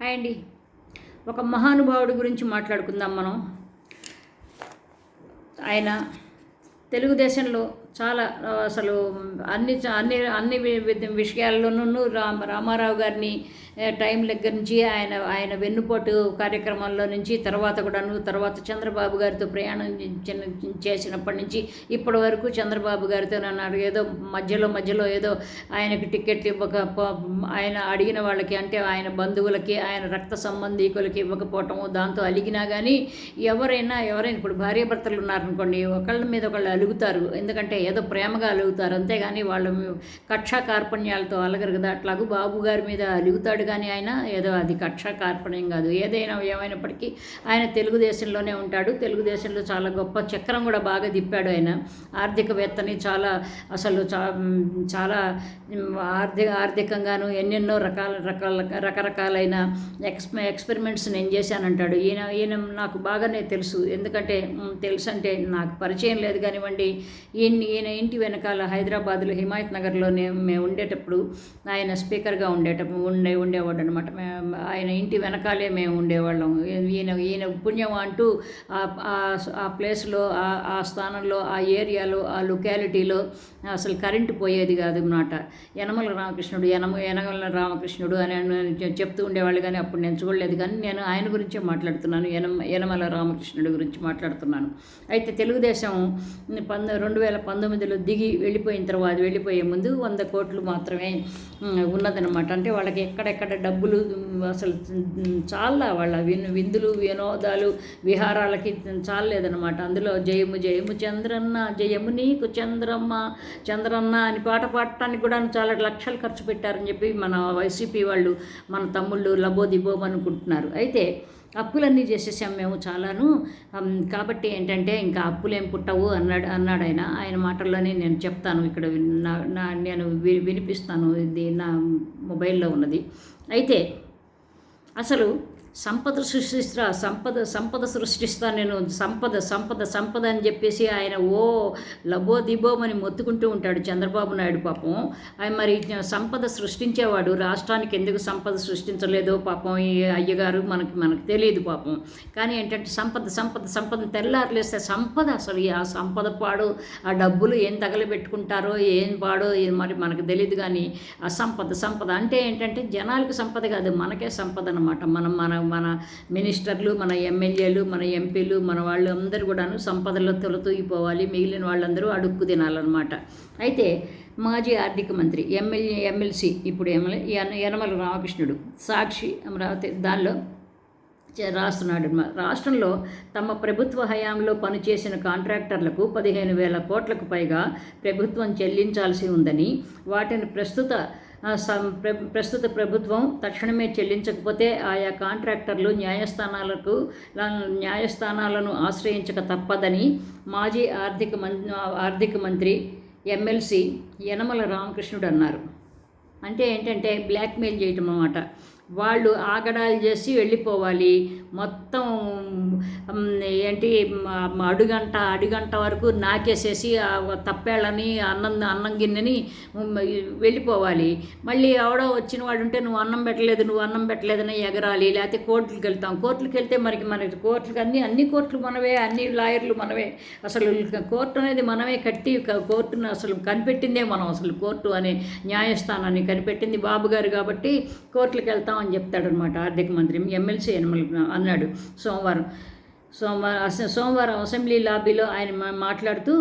Hi అండి. ఒక మహానుభావుడి గురించి మాట్లాడుకుందాం మనం. ఆయన తెలుగుదేశంలో చాలా అసలు అన్ని చ- అన్ని అన్ని వి- విషయాల్లోనూ రామ రామారావు గారిని టైం దగ్గర నుంచి ఆయన ఆయన వెన్నుపోటు కార్యక్రమాల్లో నుంచి తర్వాత కూడాను తర్వాత చంద్రబాబు గారితో ప్రయాణం చిన్న- చేసినప్పటి నుంచి ఇప్పటి వరకు చంద్రబాబు గారితో అన్నారు ఏదో మధ్యలో మధ్యలో ఏదో ఆయనకి టికెట్లు ఇవ్వక ప- ఆయన అడిగిన వాళ్ళకి అంటే ఆయన బంధువులకి ఆయన రక్త సంబంధీకులకి ఇవ్వకపోవటము దాంతో అలిగినా కానీ ఎవరైనా ఎవరైనా ఇప్పుడు భార్యాభర్తలు ఉన్నారనుకోండి ఒకళ్ళ మీద ఒకళ్ళు అలుగుతారు. ఎందుకంటే ఏదో ప్రేమగా అలుగుతారు. అంతేగాని వాళ్ళు కక్షా కార్పణ్యాలతో అలగరు కదా. అట్లాగూ బాబు గారి మీద అలుగుతాడు కానీ ఆయన ఏదో అది కక్షా కార్పణ్యం కాదు. ఏదైనా ఏమైనప్పటికీ ఆయన తెలుగుదేశంలోనే ఉంటాడు. తెలుగుదేశంలో చాలా గొప్ప చక్రం కూడా బాగా తిప్పాడు ఆయన. ఆర్థికవేత్తని చాలా అసలు చా చాలా ఆర్థిక ఆర్థికంగాను ఎన్నెన్నో రకాల రకాల రకరకాలైన ఎక్స్ ఎక్స్పెరిమెంట్స్ నేను చేశానంటాడు. ఈయన ఈయన నాకు బాగానే తెలుసు. ఎందుకంటే తెలుసు అంటే నాకు పరిచయం లేదు కానివ్వండి. ఈయన్ని ఈయన ఇంటి వెనకాల హైదరాబాద్లో హిమాయత్ నగర్లోనే మేము ఉండేటప్పుడు ఆయన స్పీకర్గా ఉండేటప్పుడు ఉండే ఉండేవాడు అనమాట ఆయన ఇంటి వెనకాలే మేము ఉండేవాళ్ళం. ఈయన ఈయన పుణ్యం అంటూ ఆ- ఆ- ప్లేస్లో ఆ- స్థానంలో ఆ ఏరియాలో ఆ లొకాలిటీలో అసలు కరెంటు పోయేది కాదు అనమాట యనమల రామకృష్ణుడు యనమ యనమల రామకృష్ణుడు అని చెప్తూ ఉండేవాళ్ళు కానీ అప్పుడు నేను చూడలేదు కానీ నేను ఆయన గురించే మాట్లాడుతున్నాను యనమ యనమల రామకృష్ణుడి గురించి మాట్లాడుతున్నాను. అయితే తెలుగుదేశం పంద రెండు వేల పంతొమ్మిదిలో దిగి వెళ్ళిపోయిన తర్వాత వెళ్ళిపోయే ముందు వంద కోట్లు మాత్రమే ఉన్నదనమాట అంటే వాళ్ళకి ఎక్కడెక్కడ డబ్బులు అసలు చాలా వాళ్ళ విన్ విందులు వినోదాలు విహారాలకి చాలలేదనమాట అందులో జయము జయము చంద్రన్న జయము నీకు చంద్రమ్మ చంద్రన్న అని పాట పాడటానికి కూడా చాలా లక్షలు ఖర్చు పెట్టారని చెప్పి మన వైసీపీ వాళ్ళు మన తమ్ముళ్ళు లబోదిబోం అనుకుంటున్నారు అయితే అప్పులన్నీ చేసేసాం మేము చాలాను. కాబట్టి ఏంటంటే ఇంకా అప్పులేం పుట్టవు అన్నాడు అన్నాడు ఆయన. ఆయన మాటల్లోనే నేను చెప్తాను ఇక్కడ నా నా నేను వి- వినిపిస్తాను. ఇది నా మొబైల్లో ఉన్నది. అయితే అసలు సంపద సృష్టిస్తా సంపద సంపద సృష్టిస్తా నేను. సంపద సంపద సంపద అని చెప్పేసి ఆయన ఓ లబో దిబోమని మొత్తుకుంటూ ఉంటాడు చంద్రబాబు నాయుడు పాపం. ఆయన మరి సంపద సృష్టించేవాడు. రాష్ట్రానికి ఎందుకు సంపద సృష్టించలేదో పాపం ఈ అయ్యగారు మనకి మనకు తెలియదు పాపం. కానీ ఏంటంటే సంపద సంపద సంపద తెల్లారులేస్తే సంపద అసలు ఈ ఆ సంపద పాడు ఆ డబ్బులు ఏం తగలబెట్టుకుంటారో ఏం పాడో మరి మనకు తెలియదు కానీ ఆ సంపద సంపద అంటే ఏంటంటే జనాలకు సంపద కాదు మనకే సంపద అనమాట మనం మన మన మినిస్టర్లు మన ఎమ్మెల్యేలు మన ఎంపీలు మన వాళ్ళు అందరూ కూడాను సంపదలో తొలతూగిపోవాలి. మిగిలిన వాళ్ళందరూ అడుక్కు తినాలన్నమాట. అయితే మాజీ ఆర్థిక మంత్రి ఎమ్మెల్యే ఎమ్మెల్సీ ఇప్పుడు ఎమ్మెల్యే యనమల రామకృష్ణుడు సాక్షి అమరావతి దానిలో రాస్తున్నాడు. మా- రాష్ట్రంలో తమ ప్రభుత్వ హయాంలో పనిచేసిన కాంట్రాక్టర్లకు పదిహేను వేల కోట్లకు పైగా ప్రభుత్వం చెల్లించాల్సి ఉందని వాటిని ప్రస్తుత ప్రస్తుత ప్రభుత్వం తక్షణమే చెల్లించకపోతే ఆయా కాంట్రాక్టర్లు న్యాయస్థానాలకు న్యాయస్థానాలను ఆశ్రయించక తప్పదని మాజీ ఆర్థిక మం ఆర్థిక మంత్రి ఎమ్మెల్సీ యనమల రామకృష్ణుడు అన్నారు. అంటే ఏంటంటే బ్లాక్మెయిల్ చేయటం అన్నమాట వాళ్ళు ఆగడాలు చేసి వెళ్ళిపోవాలి. మొత్తం ఏంటి అడుగంట అడుగంట వరకు నాకేసేసి తప్పేళ్ళని అన్నం అన్నం గిన్నెని వెళ్ళిపోవాలి. మళ్ళీ ఎవడో వచ్చిన వాడు ఉంటే నువ్వు అన్నం పెట్టలేదు నువ్వు అన్నం పెట్టలేదని ఎగరాలి. లేకపోతే కోర్టులకు వెళ్తాం. కోర్టులకు వెళ్తే మనకి మనకి కోర్టులకు అన్ని అన్ని కోర్టులు మనవే అన్ని లాయర్లు మనవే. అసలు కోర్టు అనేది మనమే కట్టి కోర్టును అసలు కనిపెట్టిందే మనం. అసలు కోర్టు అనే న్యాయస్థానాన్ని కనిపెట్టింది బాబు గారు కాబట్టి కోర్టులకు అని చెప్తాడనమాట ఆర్థిక మంత్రి ఎమ్మెల్సీ యనమల అన్నాడు. సోమవారం సోమవారం సోమవారం అసెంబ్లీ లాబీలో ఆయన మాట్లాడుతూ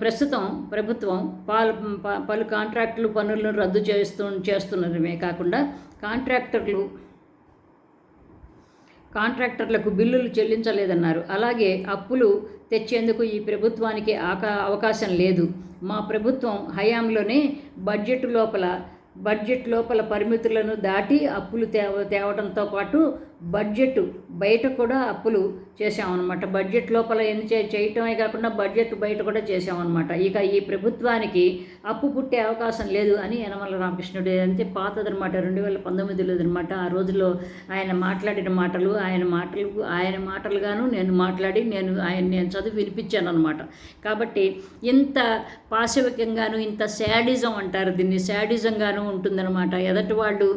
ప్రస్తుతం ప్రభుత్వం పాలు పలు కాంట్రాక్టులు పనులను రద్దు చేస్తూ చేస్తున్నమే కాకుండా కాంట్రాక్టర్లు కాంట్రాక్టర్లకు బిల్లులు చెల్లించలేదన్నారు. అలాగే అప్పులు తెచ్చేందుకు ఈ ప్రభుత్వానికి ఆకా అవకాశం లేదు. మా ప్రభుత్వం హయాంలోనే బడ్జెట్ లోపల బడ్జెట్ లోపల పరిమితులను దాటి అప్పులు తేవ తేవడంతో పాటు బడ్జెట్ బయట కూడా అప్పులు చేసామన్నమాట బడ్జెట్ లోపల ఎన్ని చే చేయటమే కాకుండా బడ్జెట్ బయట కూడా చేసామన్నమాట ఇక ఈ ప్రభుత్వానికి అప్పు పుట్టే అవకాశం లేదు అని యనమల రామకృష్ణుడు అంతే పాతదనమాట రెండు వేల పంతొమ్మిదిలో అనమాట ఆ రోజుల్లో ఆయన మాట్లాడిన మాటలు ఆయన మాటలు ఆయన మాటలుగాను నేను మాట్లాడి నేను ఆయన నేను చదివి వినిపించాను అనమాట కాబట్టి ఇంత పాశవికంగాను ఇంత శాడిజం అంటారు దీన్ని. శాడిజంగాను ఉంటుందన్నమాట. ఎదటి వాళ్ళు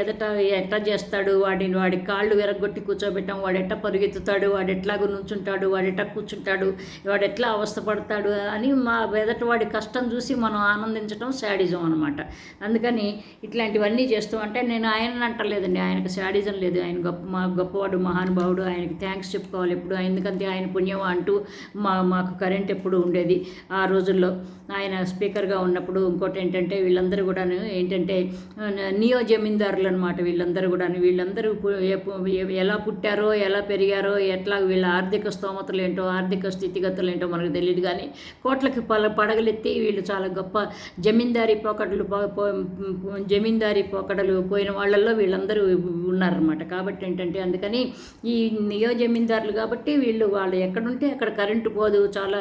ఎదట ఎట్లా చేస్తాడు? వాడిని వాడి కాళ్ళు విరగొట్టి కూర్చోబెట్టాం. వాడు ఎట్ట పరిగెత్తుతాడు? వాడు ఎట్లాగో నుంచుంటాడు? వాడు ఎట్లా కూర్చుంటాడు? వాడు ఎట్లా అవస్థపడతాడు? అని మా ఎదటి వాడి కష్టం చూసి మనం ఆనందించడం శాడిజం అనమాట అందుకని ఇట్లాంటివన్నీ చేస్తూ అంటే నేను ఆయన అంటలేదండి. ఆయనకు శాడిజం లేదు. ఆయన గొప్ప మా గొప్పవాడు మహానుభావుడు. ఆయనకి థ్యాంక్స్ చెప్పుకోవాలి ఎప్పుడు. ఎందుకంటే ఆయన పుణ్యం అంటూ మా మాకు కరెంట్ ఎప్పుడు ఉండేది. ఆ రోజుల్లో ఆయన స్పీకర్గా ఉన్నప్పుడు ఇంకోటి ఏంటంటే వీళ్ళందరూ కూడాను ఏంటంటే నియో జమీందారులు అనమాట వీళ్ళందరూ కూడాను. వీళ్ళందరూ ఎలా పుట్టారో ఎలా పెరిగారో ఎట్లా వీళ్ళ ఆర్థిక స్తోమతలు ఏంటో ఆర్థిక స్థితిగతులు ఏంటో మనకు తెలియదు కానీ కోట్లకి పల పడగలెత్తి వీళ్ళు చాలా గొప్ప జమీందారీ పోకడలు జమీందారీ పోకడలు పోయిన వాళ్ళల్లో వీళ్ళందరూ ఉన్నారన్నమాట. కాబట్టి ఏంటంటే అందుకని ఈ నియో జమీందారులు కాబట్టి వీళ్ళు వాళ్ళు ఎక్కడుంటే అక్కడ కరెంటు పోదు చాలా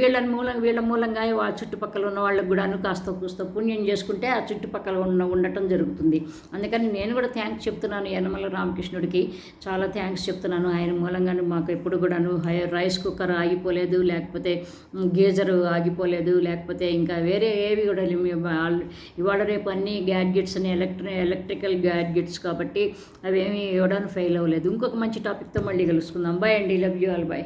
వీళ్ళ మూలం వీళ్ళ మూలంగా ఆ చుట్టుపక్కల ఉన్న వాళ్ళకు కూడాను కాస్త కూస్త పుణ్యం చేసుకుంటే ఆ చుట్టుపక్కల ఉన్న ఉండటం జరుగుతుంది. అందుకని నేను కూడా థ్యాంక్స్ చెప్తున్నాను యనమల రామకృష్ణుడికి చాలా థ్యాంక్స్ చెప్తున్నాను. ఆయన మూలంగా మాకు ఎప్పుడు కూడాను హై- రైస్ కుక్కర్ ఆగిపోలేదు లేకపోతే గీజర్ ఆగిపోలేదు లేకపోతే ఇంకా వేరే ఏవి కూడా ఇవాళ రేపు అన్ని గ్యాడ్జెట్స్ అని ఎలక్ట్రి ఎలక్ట్రికల్ గ్యాడ్జెట్స్ కాబట్టి అవేమి ఇవ్వడానికి ఫెయిల్ అవ్వలేదు. ఇంకొక మంచి టాపిక్తో మళ్ళీ కలుసుకుందాం. బాయ్ అండి. Love you all bye